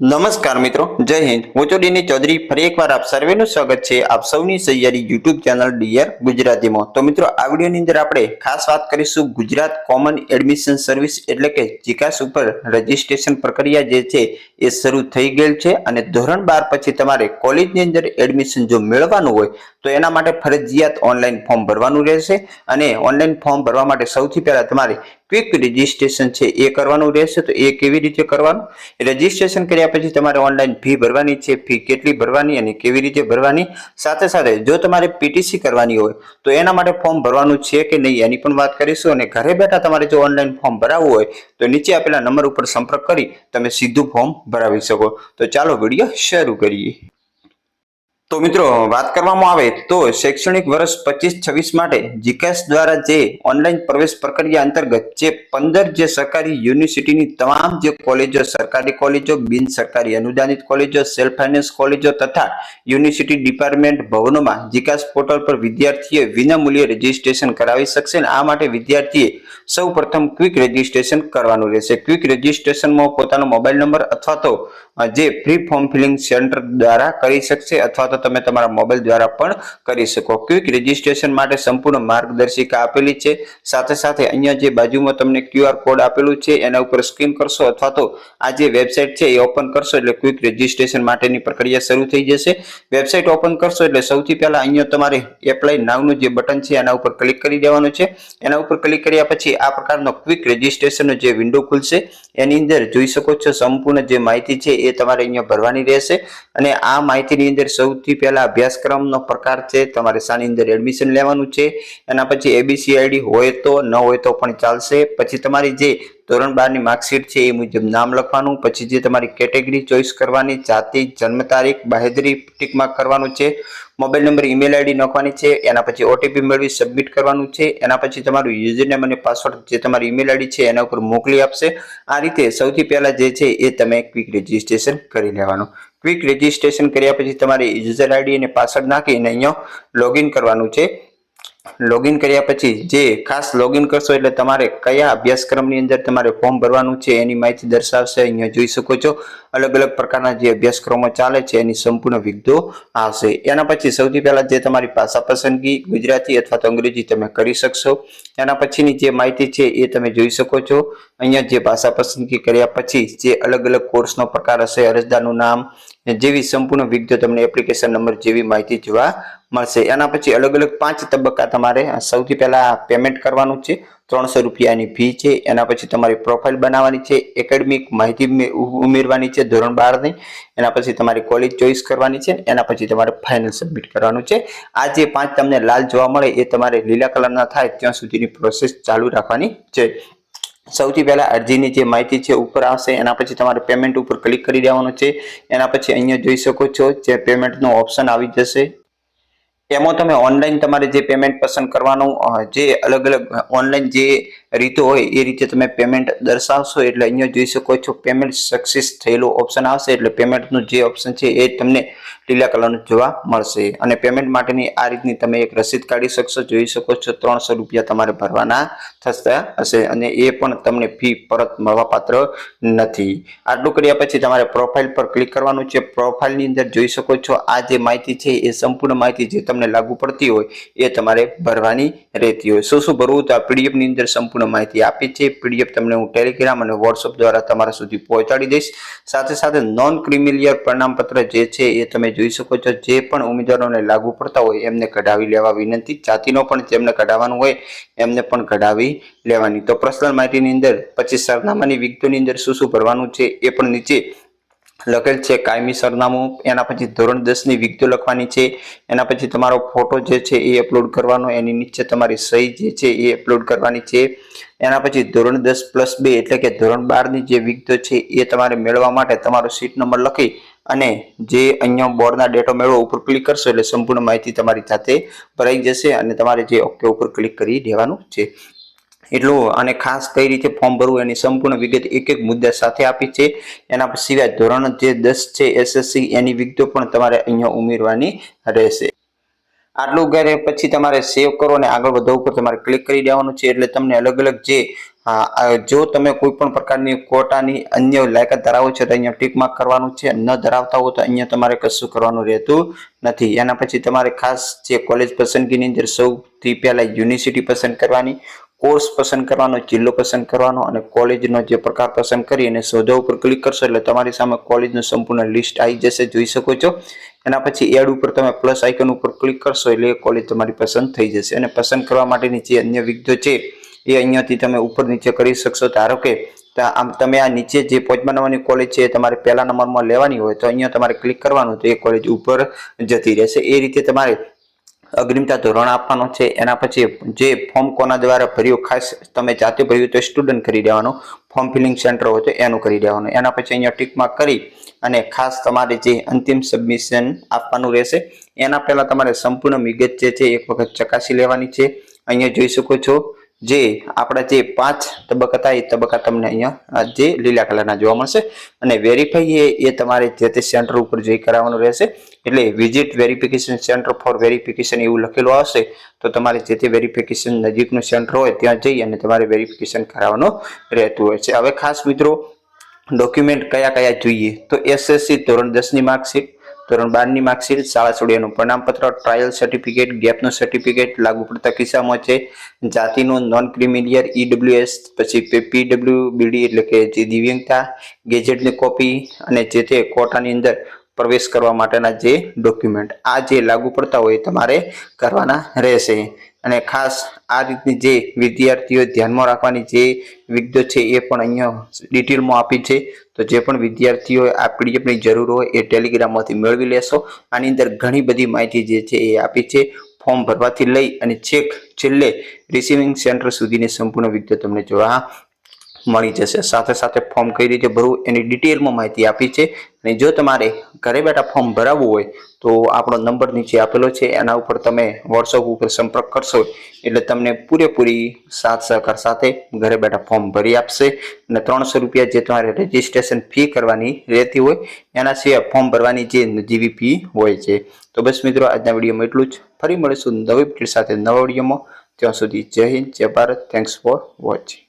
નમસ્કાર મિત્રો, જય હિન્દ. હું ચોડીની ચૌધરી. ફરી એકવાર આપ સર્વેનું સ્વાગત છે આપ સૌની સૈયારી યુટ્યુબ ચેનલ ડીઆર ગુજરાતીમાં. તો મિત્રો, આ વિડીયોની અંદર આપણે ખાસ વાત કરીશું ગુજરાત કોમન એડમિશન સર્વિસ એટલે કે જીકાસ ઉપર રજીસ્ટ્રેશન પ્રક્રિયા જે છે એ શરૂ થઈ ગયેલ છે અને ધોરણ બાર પછી તમારે કોલેજની અંદર એડમિશન જો મેળવવાનું હોય, તો એના માટે ફરજિયાત ઓનલાઈન ફોર્મ ભરવાનું રહેશે અને ઓનલાઈન ફોર્મ ભરવા માટે સૌથી પહેલાં તમારે ક્વિક રજીસ્ટ્રેશન છે, એ કરવાનું રહેશે તો એ કેવી રીતે કરવાનું? રજીસ્ટ્રેશન કર્યા પછી તમારે ઓનલાઈન ફી ભરવાની છે ફી કેટલી ભરવાની અને કેવી રીતે ભરવાની? સાથે સાથે જો તમારે પીટીસી કરવાની હોય, તો એના માટે ફોર્મ ભરવાનું છે કે નહીં એની પણ વાત કરીશું અને ઘરે બેઠા તમારે જો ઓનલાઈન ફોર્મ ભરાવવું હોય, તો નીચે આપેલા નંબર ઉપર સંપર્ક કરી તમે સીધું ફોર્મ ભરાવી શકો. તો ચાલો વીડિયો શરૂ કરીએ. તો મિત્રો, વાત કરવામાં આવે તો શૈક્ષણિક વર્ષ પચીસ છવ્વીસ માટે જીકેસ દ્વારા જે ઓનલાઈન પ્રવેશ પ્રક્રિયા અંતર્ગત જે પંદર જે સરકારી યુનિવર્સિટીની તમામ જે કોલેજો, સરકારી કોલેજો, બિન સરકારી અનુદાનિત કોલેજો, સેલ્ફ ફાઇનાન્સ કોલેજો તથા યુનિવર્સિટી ડિપાર્ટમેન્ટ ભવનોમાં જીકાસ પોર્ટલ પર વિદ્યાર્થીએ વિનામૂલ્યે રજીસ્ટ્રેશન કરાવી શકશે આ માટે વિદ્યાર્થીએ સૌ ક્વિક રજીસ્ટ્રેશન કરવાનું રહેશે. ક્વિક રજીસ્ટ્રેશનમાં પોતાનો મોબાઈલ નંબર અથવા તો જે ફ્રી ફોર્મ ફિલિંગ સેન્ટર દ્વારા કરી શકશે અથવા તો તમે તમારા મોબાઈલ દ્વારા પણ કરી શકો. ક્વિક રજીસ્ટ્રેશન માટે સંપૂર્ણ માર્ગદર્શિકા આપેલી છે. સાથે સાથે અહીંયા જે બાજુમાં તમને ક્યુઆર કોડ આપેલું છે, એના ઉપર સ્કેન કરશો અથવા તો આ જે વેબસાઇટ છે એ ઓપન કરશો એટલે ક્વિક રજીસ્ટ્રેશન માટેની પ્રક્રિયા શરૂ થઈ જશે. વેબસાઇટ ઓપન કરશો એટલે સૌથી પહેલા અહીંયા તમારે એપ્લાય નાવનું જે બટન છે એના ઉપર ક્લિક કરી દેવાનું છે. એના ઉપર ક્લિક કર્યા પછી આ પ્રકારનો ક્વિક રજીસ્ટ્રેશનનો જે વિન્ડો ખુલશે, એની અંદર જોઈ શકો છો સંપૂર્ણ જે માહિતી છે એ તમારે અહીંયા ભરવાની રહેશે. અને આ માહિતીની અંદર સૌથી પહેલા અભ્યાસક્રમનો પ્રકાર છે, તમારે શાની અંદર એડમિશન લેવાનું છે, એના પછી એબીસી આઈડી હોય તો, ન હોય તો પણ ચાલશે. પછી તમારી જે ધોરણ બારની માર્કશીટ છે એ મુજબ નામ લખવાનું, પછી જે તમારી કેટેગરી ચોઈસ કરવાની, જાતિ, જન્મ તારીખ બાહેદરી ટીકમાં કરવાનું છે. મોબાઈલ નંબર ઈમેલ આઈડી નાખવાની છે, એના પછી ઓટીપી મેળવી સબમિટ કરવાનું છે, એના પછી તમારું યુઝરનેમ અને પાસવર્ડ જે તમારી ઈમેલ આઈડી છે, એના ઉપર મોકલી આપશે. આ રીતે સૌથી પહેલા જે છે એ તમે ક્વિક રજીસ્ટ્રેશન કરી લેવાનું. ક્વિક રજીસ્ટ્રેશન કર્યા પછી તમારે યુઝર આઈડી અને પાસવર્ડ નાખીને અહીંયા લોગિન કરવાનું છે. લોગિન કર્યા પછી જે ખાસ લોગિન કરશો એટલે તમારે કયા અભ્યાસક્રમની અંદર તમારે ફોર્મ ભરવાનું છે એની માહિતી દર્શાવશે, અહીંયા જોઈ શકો છો. અલગ અલગ પ્રકારના જે અભ્યાસક્રમો ચાલે છે એની સંપૂર્ણ વિગતો આવશે એના પછી સૌથી પહેલાં જે તમારી ભાષા પસંદગી, ગુજરાતી અથવા તો અંગ્રેજી તમે કરી શકશો. એના પછીની જે માહિતી છે એ તમે જોઈ શકો છો. અહીંયા જે ભાષા પસંદગી કર્યા પછી જે અલગ અલગ કોર્સનો પ્રકાર હશે, અરજદારનું નામ, જેવી સંપૂર્ણ વિગતો તમને એપ્લિકેશન નંબર જેવી માહિતી જોવા મળશે. એના પછી અલગ અલગ પાંચ તબક્કા તમારે સૌથી પહેલા પેમેન્ટ કરવાનું છે. ત્રણસો રૂપિયાની ફી છે. એના પછી તમારી પ્રોફાઇલ બનાવવાની છે. એકેડમિક માહિતી ઉમેરવાની છે ધોરણ બારની. એના પછી તમારી કોલેજ ચોઈસ કરવાની છે. એના પછી તમારે ફાઇનલ સબમિટ કરવાનું છે. આ જે પાંચ તમને લાલ જોવા મળે એ તમારે લીલા કલરના થાય ત્યાં સુધીની પ્રોસેસ ચાલુ રાખવાની છે. સૌથી પહેલા અરજીની જે માહિતી છે ઉપર આવશે. એના પછી તમારે પેમેન્ટ ઉપર ક્લિક કરી દેવાનું છે. એના પછી અહીંયા જોઈ શકો છો જે પેમેન્ટનો ઓપ્શન આવી જશે. એમાં તમે ઓનલાઈન તમારે જે પેમેન્ટ પસંદ કરવાનું જે અલગ અલગ ઓનલાઈન જે રીતો હોય, એ રીતે તમે પેમેન્ટ દર્શાવશો એટલે અહીંયા જોઈ શકો છો પેમેન્ટ સક્સેસ થયેલું ઓપ્શન આવશે એટલે પેમેન્ટનું જે ઓપ્શન છે એ તમને લીલા કલરનું જોવા મળશે. અને પેમેન્ટ માટેની આ રીતની તમે એક રસીદ કાઢી શકશો, જોઈ શકો છો ત્રણસો રૂપિયા તમારે ભરવાના થતા હશે અને એ પણ તમને ફી પરત મળવાપાત્ર નથી. આટલું કર્યા પછી તમારે પ્રોફાઇલ પર ક્લિક કરવાનું છે. પ્રોફાઇલની અંદર જોઈ શકો છો આ જે માહિતી છે એ સંપૂર્ણ માહિતી જે તમને લાગુ પડતી હોય એ તમારે ભરવાની રહેતી હોય. શું શું ભરવું તો આ પીડીએફની અંદર સંપૂર્ણ માહિતી આપી છે. પીડીએફ તમને હું ટેલિગ્રામ અને વોટ્સઅપ દ્વારા તમારા સુધી પહોંચાડી દઈશ. સાથે સાથે નોન ક્રિમિલિયર પ્રમાણપત્ર જે છે એ તમે જોઈ શકો છો. જે પણ ઉમેદવારોને લાગુ પડતા હોય એમને કઢાવી લેવા વિનંતી. જાતિનો પણ જેમને કઢાવવાનું હોય એમને પણ કઢાવી લેવાની. તો પર્સનલ માહિતીની અંદર પચીસ સરનામાની વિગતોની અંદર શું શું ભરવાનું છે એ પણ નીચે લખેલ છે કાયમી સરનામું. એના પછી ધોરણ દસની વિગતો લખવાની છે. એના પછી તમારો ફોટો જે છે એ અપલોડ કરવાનો, એની નીચે તમારી સહી જે છે એ અપલોડ કરવાની છે. એના પછી ધોરણ દસ પ્લસ બે એટલે કે ધોરણ બારની જે વિગતો છે એ તમારે મેળવવા માટે તમારો સીટ નંબર લખી અને જે અહીંયા બોર્ડના ડેટો મેળવો ઉપર ક્લિક કરશો એટલે સંપૂર્ણ માહિતી તમારી સાથે ભરાઈ જશે અને તમારે જે ઓકે ઉપર ક્લિક કરી દેવાનું છે. એટલું અને ખાસ કઈ રીતે ફોર્મ ભરવું એની સંપૂર્ણ વિગત એક એક મુદ્દા સાથે આપી છે. એના સિવાય ધોરણ જે દસ છે એસએસસી એની વિગતો પણ તમારે અહીંયા ઉમેરવાની રહેશે. આટલું કરે પછી તમારે સેવ કરો અને આગળ વધવા ઉપર તમારે ક્લિક કરી દેવાનું છે. એટલે તમને અલગ અલગ જે જો તમે કોઈ પણ પ્રકારની કોટાની અન્ય લાયકાત ધરાવો છો તો અહીંયા ટીક માર્ક કરવાનું છે. ન ધરાવતા હો તો અહીંયા તમારે કશું કરવાનું રહેતું નથી. એના પછી તમારે ખાસ જે કોલેજ પસંદગીની અંદર સૌથી પહેલાં યુનિવર્સિટી પસંદ કરવાની કોર્સ પસંદ કરવાનો, જિલ્લો પસંદ કરવાનો અને કોલેજનો જે પ્રકાર પસંદ કરી અને શોધો ઉપર ક્લિક કરશો એટલે તમારી સામે કોલેજનું સંપૂર્ણ લિસ્ટ આવી જશે, જોઈ શકો છો. એના પછી એડ ઉપર તમે પ્લસ આઇકન ઉપર ક્લિક કરશો એટલે એ કોલેજ તમારી પસંદ થઈ જશે અને પસંદ કરવા માટેની જે અન્ય વિગતો છે, એ અહીંયાથી તમે ઉપર નીચે કરી શકશો. ધારો કે આમ તમે આ નીચે જે પાંચમા નંબરની કોલેજ છે એ તમારે પહેલા નંબરમાં લેવાની હોય તો અહીંયા તમારે ક્લિક કરવાનું તો એ કોલેજ ઉપર જતી રહેશે. એ રીતે તમારે અગ્રિમતા ધોરણ આપવાનો છે. એના પછી જે ફોર્મ કોના દ્વારા ભર્યું, ખાસ તમે જાતે ભર્યું તો સ્ટુડન્ટ કરી દેવાનું. ફોર્મ ફિલિંગ સેન્ટર હોય તો એનું કરી દેવાનું. એના પછી અહીંયા ટીકમાં કરી અને ખાસ તમારે જે અંતિમ સબમિશન આપવાનું રહેશે, એના પહેલાં તમારે સંપૂર્ણ વિગત જે છે એક વખત ચકાસી લેવાની છે. અહીંયા જોઈ શકો છો જે આપણા જે પાંચ તબક્કા હતા, એ તબક્કા તમને અહીંયા જે લીલા કલરના જોવા મળશે. અને વેરીફાઈ એ તમારે જે તે સેન્ટર ઉપર જઈ કરાવવાનું રહેશે, એટલે visit verification centre for verification એવું લખેલું આવશે, તો તમારે જે તે વેરિફિકેશન નજીકનું સેન્ટર હોય, ત્યાં જઈ અને તમારે વેરિફિકેશન કરાવવાનું રહેતું હોય છે. હવે ખાસ મિત્રો ડોક્યુમેન્ટ કયા કયા જોઈએ? તો એસએસસી ધોરણ દસની માર્કશીટ ધોરણ બારની માર્કશીટ, શાળા છોડ્યાનું પ્રમાણપત્ર ટ્રાયલ સર્ટિફિકેટ ગેપનું સર્ટિફિકેટ લાગુ પડતા કિસ્સામાં છે. જાતિનું નોન ક્રિમિલિયર ઈડબ્લ્યુએસ પછી પીડબ્લ્યુ બીડી એટલે કે જે દિવ્યાંગતા, ગેજેટની કોપી અને જે તે કોટાની અંદર પ્રવેશ કરવા માટેના જે ડોક્યુમેન્ટ આ જે લાગુ પડતા હોય તમારે કરવાના રહેશે. અને ખાસ આ રીતની જે વિદ્યાર્થીઓ ધ્યાનમાં રાખવાની જે વિગતો છે એ પણ અહીંયા ડિટેલમાં આપી છે. તો જે પણ વિદ્યાર્થીઓ આ પીડીએફની જરૂર હોય એ ટેલિગ્રામમાંથી મેળવી લેશો. આની અંદર ઘણી બધી માહિતી જે છે એ આપી છે. ફોર્મ ભરવાથી લઈ અને છેક છેલ્લે રિસીવિંગ સેન્ટર સુધીની સંપૂર્ણ વિગતો તમને જોવા મળી જશે. સાથે સાથે ફોર્મ કઈ રીતે ભરવું એની ડિટેલમાં માહિતી આપી છે. અને જો તમારે ઘરે બેઠા ફોર્મ ભરાવવું હોય તો આપણો નંબર નીચે આપેલો છે. એના ઉપર તમે વોટ્સઅપ ઉપર સંપર્ક કરશો એટલે તમને પૂરેપૂરી સાથ સહકાર સાથે ઘરે બેઠા ફોર્મ ભરી આપશે અને ત્રણસો રૂપિયા જે તમારે રજીસ્ટ્રેશન ફી કરવાની રહેતી હોય એના સિવાય ફોર્મ ભરવાની જે નજીવી ફી હોય છે. તો બસ મિત્રો, આજના વિડીયોમાં એટલું જ. ફરી મળીશું નવી સાથે નવા વિડીયોમાં ત્યાં સુધી જય હિન્દ, જય ભારત. Thanks for watching